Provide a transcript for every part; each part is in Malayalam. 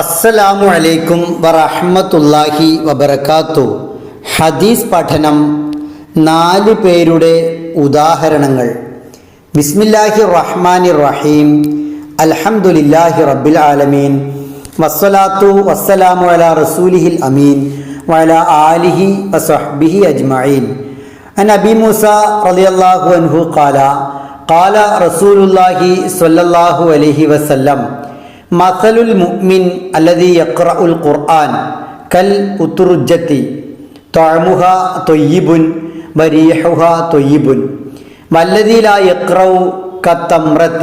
അസ്സലാമു അലൈക്കും വറഹ്മത്തുള്ളാഹി വബർക്കാത്തു ഹദീസ് പഠനം നാല് പേരുടെ ഉദാഹരണങ്ങൾ. ബിസ്മില്ലാഹി റഹ്മാനി റഹീം. അൽഹംദുലില്ലാഹി റബ്ബിൽ ആലമീൻ. വസ്സലാത്തു വസ്സലാമു അല റസൂലിഹിൽ അമീൻ. വല ആലിഹി വസഹ്ബിഹി അജ്മീൻ അൻ അബി മൂസ റളിയല്ലാഹു അൻഹു ഖാല. ഖാല റസൂലുള്ളാഹി സ്വല്ലല്ലാഹു അലൈഹി വസല്ലം. مثل المؤمن الذي يقرأ القرآن كالأترجة. طعمها طيب وريحها طيب. والذي لا يقرأ كالتمرة؟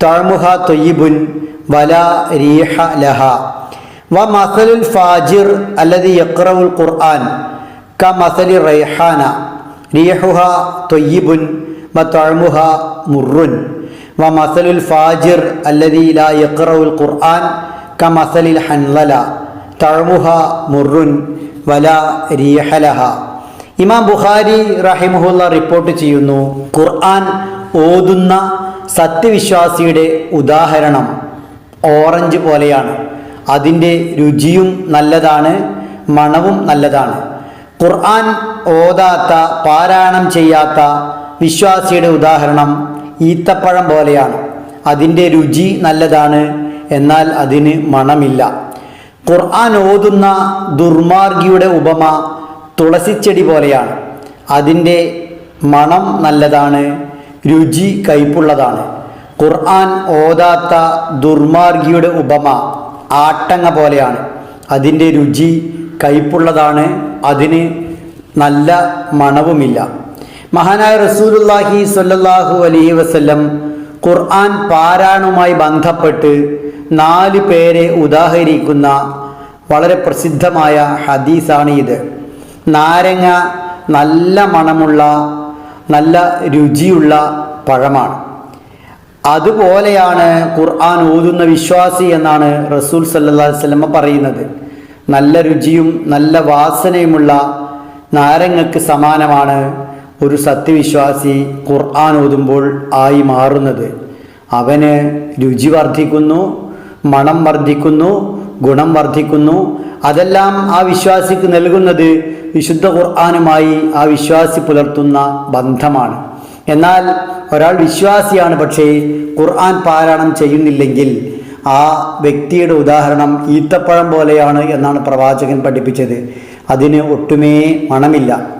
طعمها طيب ولا ريح لها. ومثل الفاجر الذي يقرأ القرآن كمثل الريحانة ريحها طيب وطعمها مر. വമസലുൽ ഫാജിർ അല്ലതി ലാ യഖ്റഉൽ ഖുർആൻ കമസലിൽ ഹൻലല തഴമുഹ മുറുൻ വല റീഹലഹ ഇമാം ബുഖാരി റഹിമുഹുല്ല റിപ്പോർട്ട് ചെയ്യുന്നു ഖുർആൻ ഓതുന്ന സത്യവിശ്വാസിയുടെ ഉദാഹരണം ഓറഞ്ച് പോലെയാണ്. അതിന്റെ രുചിയും നല്ലതാണ് മണവും നല്ലതാണ്. ഖുർആൻ ഓതാത്ത പാരായണം ചെയ്യാത്ത വിശ്വാസിയുടെ ഉദാഹരണം ഈത്തപ്പഴം പോലെയാണ്. അതിന്റെ രുചി നല്ലതാണ്. എന്നാൽ അതിന് മണമില്ല. ഖുർആൻ ഓതുന്ന ദുർമാർഗിയുടെ ഉപമ തുളസിച്ചെടി പോലെയാണ്. അതിന്റെ മണം നല്ലതാണ്. രുചി കയ്പുള്ളതാണ്. ഖുർആൻ ഓതാത്ത ദുർമാർഗിയുടെ ഉപമ ആട്ടങ്ങ പോലെയാണ്. അതിന്റെ രുചി കയ്പുള്ളതാണ്. അതിന് നല്ല മണവുമില്ല. മഹാനായ റസൂലുല്ലാഹി സ്വല്ലല്ലാഹു അലൈഹി വസല്ലം ഖുർആൻ പാരായണവുമായി ബന്ധപ്പെട്ട് നാല് പേരെ ഉദാഹരിക്കുന്ന വളരെ പ്രസിദ്ധമായ ഹദീസാണ് ഇത്. നാരങ്ങ നല്ല മണമുള്ള നല്ല രുചിയുള്ള പഴമാണ്. അതുപോലെയാണ് ഖുർആൻ ഓതുന്ന വിശ്വാസി എന്നാണ് റസൂൽ സല്ലല്ലാഹു അലൈഹി വസല്ലം പറയുന്നത്. നല്ല രുചിയും നല്ല വാസനയുമുള്ള നാരങ്ങക്ക് സമാനമാണ് ഒരു സത്യവിശ്വാസി ഖുർആൻ ഓതുമ്പോൾ ആയി മാറുന്നത്. അവന് രുചി വർദ്ധിക്കുന്നു മണം വർദ്ധിക്കുന്നു ഗുണം വർദ്ധിക്കുന്നു. അതെല്ലാം ആ വിശ്വാസിക്ക് നൽകുന്നത് വിശുദ്ധ ഖുർആാനുമായി ആ വിശ്വാസി പുലർത്തുന്ന ബന്ധമാണ്. എന്നാൽ ഒരാൾ വിശ്വാസിയാണ് പക്ഷേ ഖുർആൻ പാരായണം ചെയ്യുന്നില്ലെങ്കിൽ ആ വ്യക്തിയുടെ ഉദാഹരണം ഈത്തപ്പഴം പോലെയാണ് എന്നാണ് പ്രവാചകൻ പഠിപ്പിച്ചത്. അതിന് ഒട്ടുമേ മണമില്ല.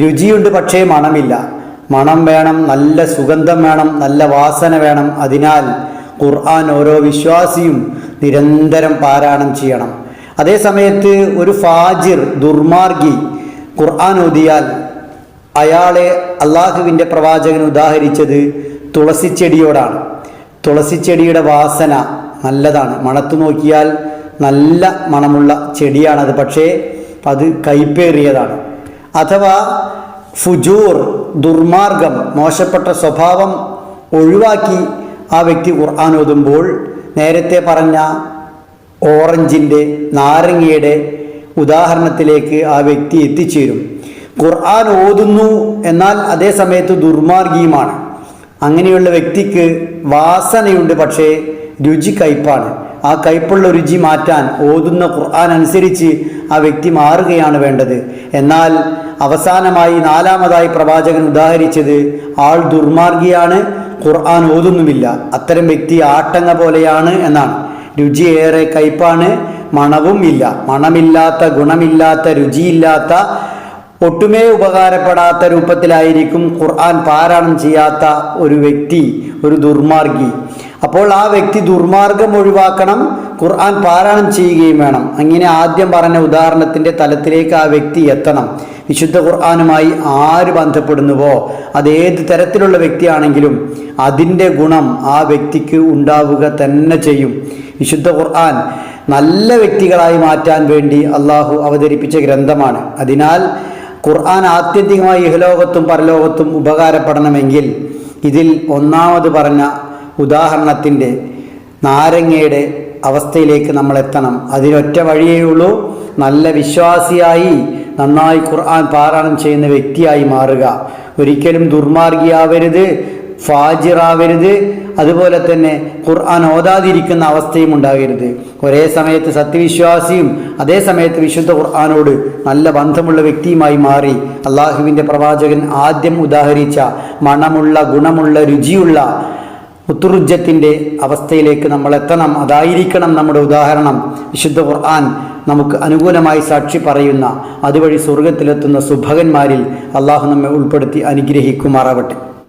രുചിയുണ്ട് പക്ഷേ മണമില്ല. മണം വേണം നല്ല സുഗന്ധം വേണം നല്ല വാസന വേണം. അതിനാൽ ഖുർആൻ ഓരോ വിശ്വാസിയും നിരന്തരം പാരായണം ചെയ്യണം. അതേ സമയത്ത് ഒരു ഫാജിർ ദുർമാർഗി ഖുർആൻ ഓതിയാൽ അയാളെ അള്ളാഹുവിന്റെ പ്രവാചകൻ ഉദാഹരിച്ചത് തുളസിച്ചെടിയോടാണ്. തുളസിച്ചെടിയുടെ വാസന നല്ലതാണ്. മണത്തു നോക്കിയാൽ നല്ല മണമുള്ള ചെടിയാണത്. പക്ഷേ അത് കൈപ്പേറിയതാണ് അഥവാ ഫുജൂർ ദുർമാർഗം മോശപ്പെട്ട സ്വഭാവം ഒഴിവാക്കി ആ വ്യക്തി ഖുർആൻ ഓതുമ്പോൾ നേരത്തെ പറഞ്ഞ ഓറഞ്ചിന്റെ നാരങ്ങയുടെ ഉദാഹരണത്തിലേക്ക് ആ വ്യക്തി എത്തിച്ചേരും. ഖുർആൻ ഓതുന്നു എന്നാൽ അതേ സമയത്ത് ദുർമാർഗിയുമാണ്. അങ്ങനെയുള്ള വ്യക്തിക്ക് വാസനയുണ്ട് പക്ഷേ രുചി കയ്പാണ്. ആ കയ്പുള്ള രുചി മാറ്റാൻ ഓതുന്ന ഖുർആൻ അനുസരിച്ച് ആ വ്യക്തി മാറുകയാണ് വേണ്ടത്. എന്നാൽ അവസാനമായി നാലാമതായി പ്രവാചകൻ ഉദാഹരിച്ചത് ആൾ ദുർമാർഗിയാണ് ഖുർആൻ ഓതുന്നുമില്ല. അത്തരം വ്യക്തി ആട്ടങ്ങ പോലെയാണ് എന്നാണ്. രുചിയേറെ കയ്പാണ് മണവും ഇല്ല. മണമില്ലാത്ത ഗുണമില്ലാത്ത രുചിയില്ലാത്ത ഒട്ടുമേ ഉപകാരപ്പെടാത്ത രൂപത്തിലായിരിക്കും ഖുർആൻ പാരായണം ചെയ്യാത്ത ഒരു വ്യക്തി ഒരു ദുർമാർഗി. അപ്പോൾ ആ വ്യക്തി ദുർമാർഗം ഒഴിവാക്കണം ഖുർആൻ പാരായണം ചെയ്യുകയും വേണം. അങ്ങനെ ആദ്യം പറഞ്ഞ ഉദാഹരണത്തിന്റെ തലത്തിലേക്ക് ആ വ്യക്തി എത്തണം. വിശുദ്ധ ഖുർആാനുമായി ആര് ബന്ധപ്പെടുന്നുവോ അത് ഏത് തരത്തിലുള്ള വ്യക്തിയാണെങ്കിലും അതിന്റെ ഗുണം ആ വ്യക്തിക്ക് ഉണ്ടാവുക തന്നെ ചെയ്യും. വിശുദ്ധ ഖുർആൻ നല്ല വ്യക്തികളായി മാറ്റാൻ വേണ്ടി അള്ളാഹു അവതരിപ്പിച്ച ഗ്രന്ഥമാണ്. അതിനാൽ ഖുർആൻ ആത്യന്തികമായി ഇഹലോകത്തും പരലോകത്തും ഉപകാരപ്പെടണമെങ്കിൽ ഇതിൽ ഒന്നാമത് പറഞ്ഞ ഉദാഹരണത്തിന്റെ നാരങ്ങയുടെ അവസ്ഥയിലേക്ക് നമ്മൾ എത്തണം അതിനൊറ്റ വഴിയേ ഉള്ളൂ. നല്ല വിശ്വാസിയായി നന്നായി ഖുർആൻ പാരായണം ചെയ്യുന്ന വ്യക്തിയായി മാറുക. ഒരിക്കലും ദുർമാർഗിയാവരുത് ഫാജിറാവരുത്. അതുപോലെ തന്നെ ഖുർആൻ ഓതാതിരിക്കുന്ന അവസ്ഥയും ഉണ്ടാകരുത്. ഒരേ സമയത്ത് സത്യവിശ്വാസിയും അതേ സമയത്ത് വിശുദ്ധ ഖുർആാനോട് നല്ല ബന്ധമുള്ള വ്യക്തിയുമായി മാറി. അള്ളാഹുവിന്റെ പ്രവാചകൻ ആദ്യം ഉദാഹരിച്ച മണമുള്ള ഗുണമുള്ള രുചിയുള്ള ഉത്തുറുജത്തിന്റെ അവസ്ഥയിലേക്ക് നമ്മൾ എത്തണം അതായിരിക്കണം നമ്മുടെ ഉദാഹരണം. വിശുദ്ധ ഖുർആൻ നമുക്ക് അനുകൂലമായി സാക്ഷി പറയുന്ന അതുവഴി സ്വർഗത്തിലെത്തുന്ന സുഭകന്മാരിൽ അള്ളാഹു നമ്മെ ഉൾപ്പെടുത്തി അനുഗ്രഹിക്കുമാറാവട്ടെ.